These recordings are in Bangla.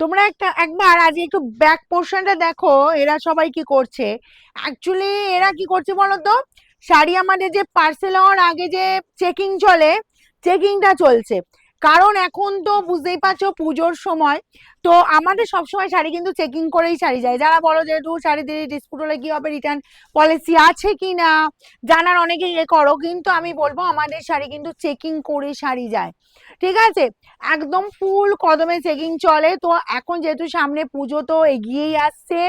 তোমরা একটা, একবার আজ একটু ব্যাক পোর্শনটা দেখো, এরা সবাই কি করছে? অ্যাকচুয়ালি এরা কি করছে বলো তো শাড়ি আমাদের যে পার্সেল হওয়ার আগে যে চেকিং চলে চেকিংটা চলছে। কারণ এখন তো বুঝতেই পারছ পুজোর সময়, তো আমাদের সবসময় শাড়ি কিন্তু চেকিং করেই শাড়ি যায়। যারা বলো যে দু শাড়ি দিয়ে ডিসপুট হলে কি হবে? রিটার্ন পলিসি আছে কি না জানার অনেকে ইয়ে করো, কিন্তু আমি বলব আমাদের শাড়ি কিন্তু চেকিং করে শাড়ি যায়। ঠিক আছে? একদম ফুল কদমে চেকিং চলে। তো এখন যেহেতু সামনে পুজো তো এগিয়েই আসছে,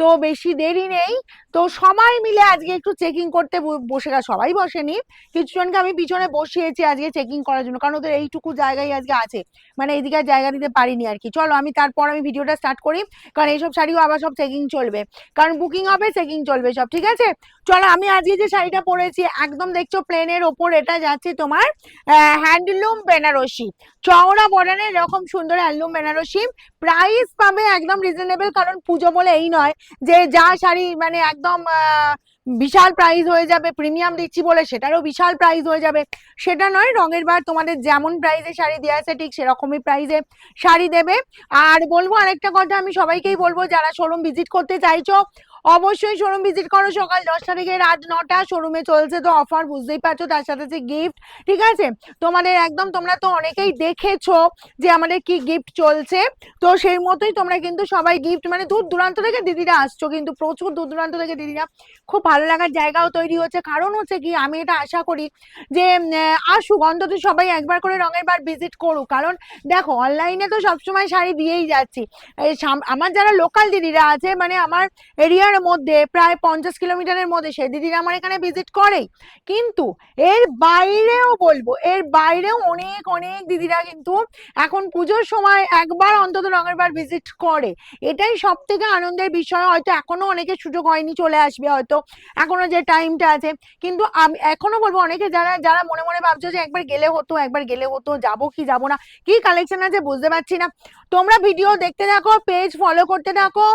তো বেশি দেরি নেই। তো সবাই মিলে আজকে একটু চেকিং করতে বসে গেছে সবাই বসেনি। কিছুজনকে আমি পিছনে বসিয়েছি আজকে চেকিং করার জন্য, কারণ ওদের এইটুকু জায়গায় আজকে আছে। মানে এইদিকে আর জায়গা দিতে পারিনি আর কি। চলো আমি তারপর আমি ভিডিওটা স্টার্ট করি, কারণ এইসব শাড়িও আবার সব চেকিং চলবে। কারণ বুকিং হবে চেকিং চলবে সব, ঠিক আছে? চলো, আমি আজকে যে শাড়িটা পরেছি, একদম দেখছ প্লেনের ওপর এটা যাচ্ছে তোমার হ্যান্ডলুম বেনারসি। চওড়া বর্ডারের এরকম সুন্দর হ্যান্ডলুম বেনারসি। প্রাইস পাবে একদম রিজনেবল কারণ পুজো বলে এই নয় যে যা শাড়ি মানে একদম বিশাল প্রাইস হয়ে যাবে প্রিমিয়াম দিচ্ছি বলে সেটারও বিশাল প্রাইস হয়ে যাবে। সেটা নয়, রঙের বার তোমাদের যেমন প্রাইসে শাড়ি দেওয়া আছে, ঠিক সেরকমই প্রাইসে শাড়ি দেবে। আর বলব আরেকটা কথা, আমি সবাইকেই বলব, যারা শোরুম ভিজিট করতে চাইছো অবশ্যই শোরুম ভিজিট করো সকাল দশটা থেকে রাত নটা। শোরুমে চলছে তো অফার বুঝতেই পারছ, তার সাথে যে গিফট ঠিক আছে? তোমাদের একদম তোমরা তো অনেকেই দেখেছ যে আমাদের কি গিফট চলছে। তো সেই মতোই তোমরা কিন্তু সবাই গিফট মানে দূর দূরান্ত থেকে দিদিরা আসছো কিন্তু প্রচুর দূর দূরান্ত থেকে দিদিরা। খুব ভালো লাগার জায়গাও তৈরি হচ্ছে। কারণ হচ্ছে কি, আমি এটা আশা করি যে আসুক, অন্তত সবাই একবার করে রঙের বার ভিজিট করুক। কারণ দেখো অনলাইনে তো সবসময় শাড়ি দিয়েই যাচ্ছি। আমার যারা লোকাল দিদিরা আছে মানে আমার এরিয়ার মধ্যে, প্রায় পঞ্চাশ কিলোমিটারের মধ্যে সেই দিদিরা আমার এখানে ভিজিট করেই। কিন্তু এর বাইরেও বলব, এর বাইরেও অনেক অনেক দিদিরা কিন্তু এখন পুজোর সময় একবার অন্তত রঙের বার ভিজিট করে। এটাই সব থেকে আনন্দের বিষয়। হয়তো এখনও অনেকে সুযোগ হয়নি চলে আসবে হয়তো, এখনও যে টাইমটা আছে। কিন্তু আমি এখনও বলব, অনেকে যারা যারা মনে মনে ভাবছ যে একবার গেলে হতো, একবার গেলে হতো, যাব কি যাব না, কি কালেকশন আছে বুঝতে পারছি না। তোমরা ভিডিও দেখতে থাকো পেজ ফলো করতে থাকো।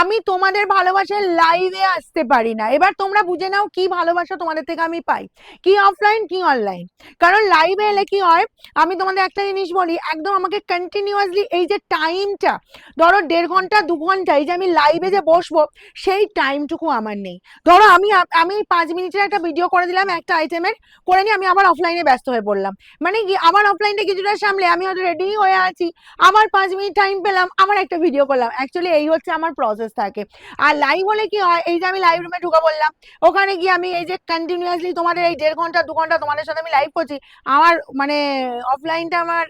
আমি তোমাদের ভালোবাসার লাইভে আসতে পারি না। এবার তোমরা বুঝে নাও কি ভালোবাসা তোমাদের থেকে আমি পাই। কি অফলাইন কি অনলাইন কারণ লাইভে এলে কি হয়, আমি তোমাদের একটা জিনিস বলি, একদম আমাকে কন্টিনিউয়াসলি এই যে টাইমটা ধরো দেড় ঘণ্টা, দু ঘণ্টা, এই যে আমি লাইভে যে বসবো, সেই টাইমটুকু আমার নেই। ধরো আমি আমি পাঁচ মিনিটের একটা ভিডিও করে দিলাম, একটা আইটেমের করে নিয়ে আমি আবার অফলাইনে ব্যস্ত হয়ে পড়লাম। মানে কি আবার অফলাইনটা কিছুটা সামলে, আমি হয়তো রেডি হয়ে আছি, আবার পাঁচ মিনিট টাইম পেলাম, আবার একটা ভিডিও করলাম। অ্যাকচুয়ালি এই হচ্ছে আমার প্রসেস থাকে। আর লাইভ হলে কি হয়? এই যে আমি লাইভ রুমে ঢুকে বললাম ওখানে গিয়ে আমি এই যে কন্টিনিউয়াসলি তোমাদের এই দেড় ঘণ্টা, দু ঘণ্টা তোমাদের সাথে আমি লাইভ করছি। আমার মানে অফলাইনটা আমার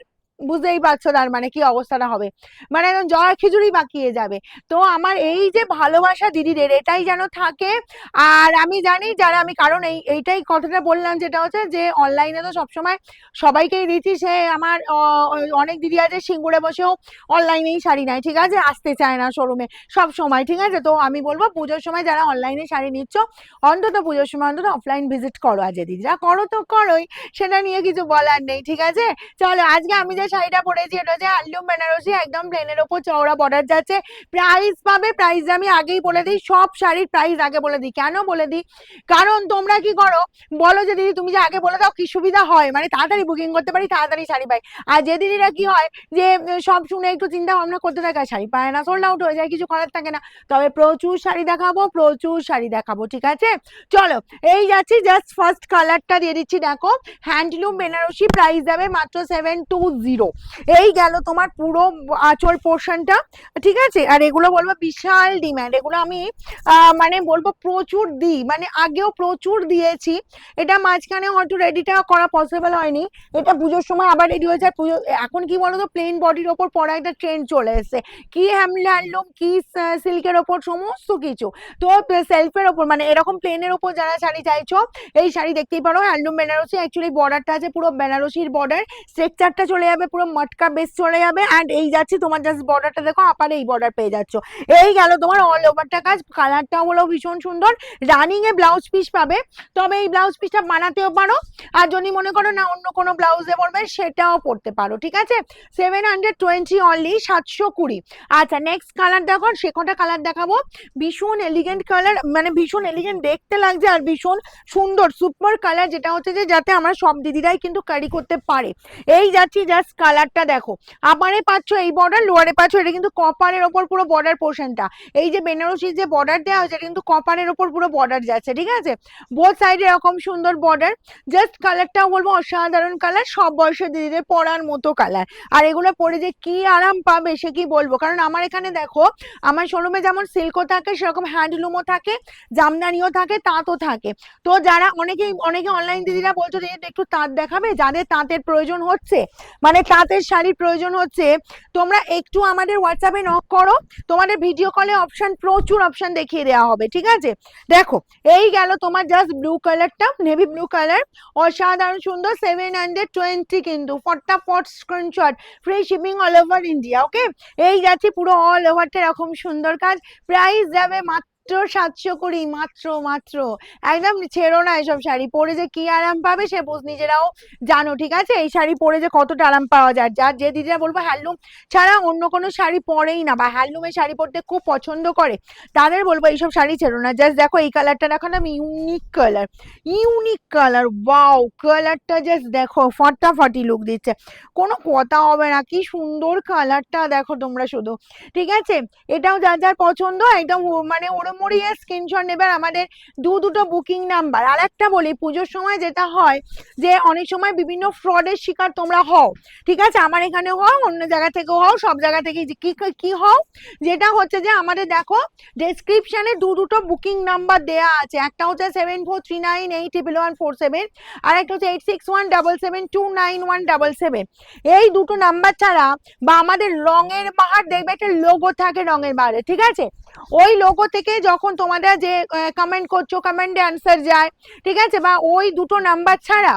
বুঝতেই পারছ তার মানে কি অবস্থাটা হবে। মানে একদম জয় খিচুড়ি পাকিয়ে যাবে। তো আমার এই যে ভালোবাসা দিদিদের, এটাই যেন থাকে। আর আমি জানি যারা আমি, কারণ এই, এইটাই কথাটা বললাম যেটা হচ্ছে যে অনলাইনে তো সবসময় সবাইকেই দিচ্ছি। সে আমার অনেক দিদি আছে, সিঙ্গুরে বসেও অনলাইনেই শাড়ি নেয়, ঠিক আছে? আসতে চায় না শোরুমে সব সময়, ঠিক আছে? তো আমি বলব পুজোর সময় যারা অনলাইনে শাড়ি নিচ্ছ, অন্তত পুজোর সময় অন্তত অফলাইন ভিজিট করো আজ দিদিরা করো তো করোই, সেটা নিয়ে কিছু বলার নেই, ঠিক আছে? চলো, আজকে আমি যে শাড়িটা পরেছি এটা হচ্ছে হ্যান্ডলুম বেনারসি, একদম প্লেনের ওপর চওড়া বর্ডার যাচ্ছে। প্রাইস পাবে প্রাইস আমি আগেই বলে দিই, সব শাড়ির প্রাইস আগে বলে দিই। কেন বলে দিই? কারণ তোমরা কি করো? বলো যে দিদি, তুমি যে আগে বলে দাও, কি সুবিধা হয়? মানে তাড়াতাড়ি বুকিং করতে পারি, তাড়াতাড়ি শাড়ি পাই। আর যে দিদিরা কি হয়, যে সব শুনে একটু চিন্তা ভাবনা করতে থাকে, শাড়ি পায় না সোল্ড আউট হয়ে যায়, কিছু করার থাকে না। তবে প্রচুর শাড়ি দেখাবো, প্রচুর শাড়ি দেখাবো, ঠিক আছে? চলো, এই যাচ্ছি জাস্ট ফার্স্ট কালারটা দিয়ে দিচ্ছি, দেখো। হ্যান্ডলুম বেনারসি প্রাইস যাবে মাত্র সেভেন টু জিরো এই গেল তোমার পুরো আঁচল পোর্শনটা, ঠিক আছে? আর এগুলো বলব বিশাল ডিম্যান্ড এগুলো আমি মানে বলব প্রচুর দিই মানে আগেও প্রচুর দিয়েছি। এটা মাঝখানে হয়তো রেডিটা করা পসিবল হয়নি। এটা পুজোর সময় আবার রেডি হয়ে যায় পুজো, এখন কি বলতো প্লেন বডির ওপর পরা একটা ট্রেন্ড চলে এসেছে। কি হ্যান্ডলুম কি সিল্কের ওপর, সমস্ত কিছু। তো সেলফের ওপর মানে এরকম প্লেনের ওপর যারা শাড়ি চাইছো, এই শাড়ি দেখতেই পারো হ্যান্ডলুম বেনারসি অ্যাকচুয়ালি বর্ডারটা আছে পুরো বেনারসির বর্ডার স্ট্রাকচারটা চলে যাবে পুরো মটকা বেস চলে যাবে অ্যান্ড এই যাচ্ছে তোমার জাস্ট বর্ডারটা দেখো আপার এই বর্ডার পেয়ে যাচ্ছ। এই গেল তোমার অল ওভারটা কাজ কালারটাও হলো ভীষণ সুন্দর। রানিং এ ব্লাউজ পিস পাবে, তবে এই ব্লাউজ পিসটা বানাতেও পারো। আর যদি মনে করো না অন্য কোনো ব্লাউজে পড়বে সেটাও পরতে পারো, ঠিক আছে? সেভেন হান্ড্রেড টোয়েন্টি অনলি সাতশো কুড়ি। আচ্ছা নেক্সট কালার দেখো, সে কটা কালার দেখাবো? ভীষণ এলিগেন্ট কালার মানে ভীষণ এলিগেন্ট দেখতে লাগছে আর ভীষণ সুন্দর সুপার কালার যেটা হচ্ছে যে যাতে আমরা সব দিদিরাই কিন্তু ক্যারি করতে পারে। এই যাচ্ছি জাস্ট জাস্ট কালারটা দেখো। আপারে পাচ্ছ এই বর্ডার লোয়ারে পাচ্ছ, এটা কিন্তু কপারের ওপর পুরো বর্ডার পোর্শনটা এই যে বেনারসির যে বর্ডার দেওয়া হয়েছে কিন্তু কপারের ওপর পুরো বর্ডার যাচ্ছে, ঠিক আছে? বোথ সাইডে এরকম সুন্দর বর্ডার জাস্ট কালারটাও বলব, অসাধারণ কালার সব বয়সের দিদিদের পরার মতো কালার আর এগুলো পরে যে কি আরাম পাবে সে কি বলব? কারণ আমার এখানে দেখো, আমার শোরুমে যেমন সিল্কও থাকে, সেরকম হ্যান্ডলুমও থাকে, জামদানিও থাকে, তাঁতও থাকে। তো যারা অনেকেই, অনেকে অনলাইন দিদিরা বলছো যে একটু তাঁত দেখাবে? যাদের তাঁতের প্রয়োজন হচ্ছে? মানে তাঁতের শাড়ির প্রয়োজন হচ্ছে, তোমরা একটু আমাদের হোয়াটসঅ্যাপে নক করো, তোমাদের ভিডিও কলে অপশন প্রচুর অপশন দেখিয়ে দেওয়া হবে, ঠিক আছে? দেখো, এই গেল তোমার জাস্ট ব্লু কালারটা নেভি ব্লু কালার অসাধারণ সুন্দর সেভেন হান্ড্রেড টোয়েন্টি কিন্তু, ফটাফট screenshot free shipping all over India okay এই যাচ্ছে পুরো অল ওভারটা এরকম সুন্দর কাজ প্রাইস যাবে মাত্র সাতশো কুড়ি, মাত্র মাত্র। একদম ছেড়ো না এসব শাড়ি। পরে যে কি আরাম পাবে সে বোঝ নিজেরাও জানো, ঠিক আছে? এই শাড়ি পরে যে কতটা আরাম পাওয়া যায়। যার যে দিদিরা বলব হ্যান্ডলুম ছাড়া অন্য কোনো শাড়ি পরেই না বা হ্যান্ডলুমের শাড়ি পরতে খুব পছন্দ করে, তাদের বলব এইসব শাড়ি ছেড়ো না। জাস্ট দেখো এই কালারটা দেখো না unique colour unique colour wow কালারটা জাস্ট দেখো, ফাটাফাটি লুক দিচ্ছে। কোনো কথা হবে না, কি সুন্দর কালারটা দেখো তোমরা শুধু, ঠিক আছে? এটাও যার যার পছন্দ, একদম মানে ওড়মড়িয়ে স্ক্রিনশট নেবে আর আমাদের দু দুটো বুকিং নাম্বার আর একটা বলি, পুজোর সময় যেটা হয় যে অনেক সময় বিভিন্ন ফ্রডের শিকার তোমরা হও, ঠিক আছে? আমার এখানে হও, অন্য জায়গা থেকেও হও, সব জায়গা থেকে কি কি হও। যেটা হচ্ছে যে আমাদের দেখো ডেসক্রিপশনে দু দুটো বুকিং নাম্বার দেয়া আছে। একটা হচ্ছে seven four three nine eight triple one four seven আর একটা হচ্ছে eight six one double seven two nine one double seven এই দুটো নাম্বার ছাড়া বা আমাদের রঙের বাহার দেখবে একটা লোগো থাকে রঙের বাহারে, ঠিক আছে? ওই লোগো থেকে যখন তোমাদের যে কমেন্ট করছ কমেন্টে অ্যান্সার যায়, ঠিক আছে? বা ওই দুটো নাম্বার ছাড়া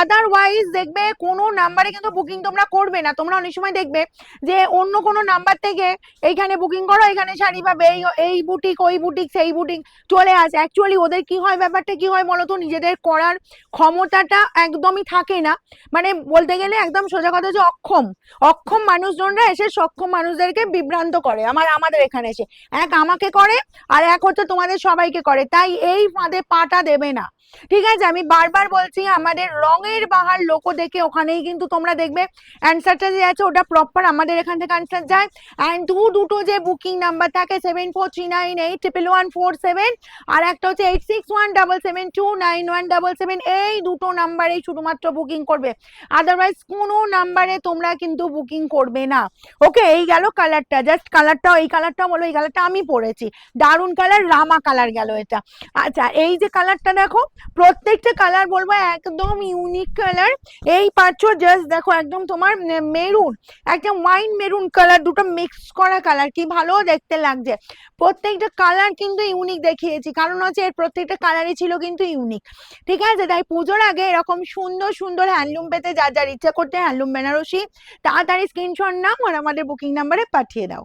আদারওয়াইজ দেখবে কোনো নাম্বারে কিন্তু বুকিং তোমরা করবে না। তোমরা অনেক সময় দেখবে যে অন্য কোনো নাম্বার থেকে এইখানে বুকিং করো এখানে শাড়ি পাবে, এই এই বুটিক ওই বুটিক সেই বুটিক চলে আসে। অ্যাকচুয়ালি ওদের কি হয়, ব্যাপারটা কি হয় বলো তো? নিজেদের করার ক্ষমতাটা একদমই থাকে না। মানে বলতে গেলে একদম সোজা কথা যে অক্ষম। অক্ষম মানুষজনরা এসে সক্ষম মানুষদেরকে বিভ্রান্ত করে। আমার, আমাদের এখানে এসে। এক আমাকে করে আর এক হচ্ছে তোমাদের সবাইকে করে। তাই এই ফাঁদে পাটা দেবে না। ঠিক আছে, আমি বারবার বলছি আমাদের রঙের বাহার লোকো দেখে ওখানেই কিন্তু তোমরা দেখবে। অ্যান্সারটা যে আছে ওটা প্রপার আমাদের এখান থেকে অ্যান্সার যায়। অ্যান্ড দু দুটো যে বুকিং নাম্বার থাকে seven four three nine eight triple one four seven আর একটা হচ্ছে eight six one double seven two nine one double seven এই দুটো নাম্বারেই শুধুমাত্র বুকিং করবে। আদারওয়াইজ কোনো নাম্বারে তোমরা কিন্তু বুকিং করবে না। ওকে এই গেল কালারটা জাস্ট কালারটা এই কালারটা বলো, এই কালারটা আমি পরেছি দারুণ কালার রামা কালার গেল এটা। আচ্ছা এই যে কালারটা দেখো প্রত্যেকটা কালার বলব একদম ইউনিক কালার এই পাচ্ছ জাস্ট দেখো একদম তোমার মেরুন একটা ওয়াইন মেরুন কালার দুটো মিক্স করা কালার কি ভালো দেখতে লাগছে। প্রত্যেকটা কালার কিন্তু ইউনিক দেখিয়েছি, কারণ হচ্ছে এর প্রত্যেকটা কালারই ছিল কিন্তু ইউনিক ঠিক আছে? তাই পুজোর আগে এরকম সুন্দর সুন্দর হ্যান্ডলুম পেতে যার যার ইচ্ছা করতে হ্যান্ডলুম বেনারসি, তাড়াতাড়ি স্ক্রিনশট নাও আর আমাদের বুকিং নাম্বারে পাঠিয়ে দাও।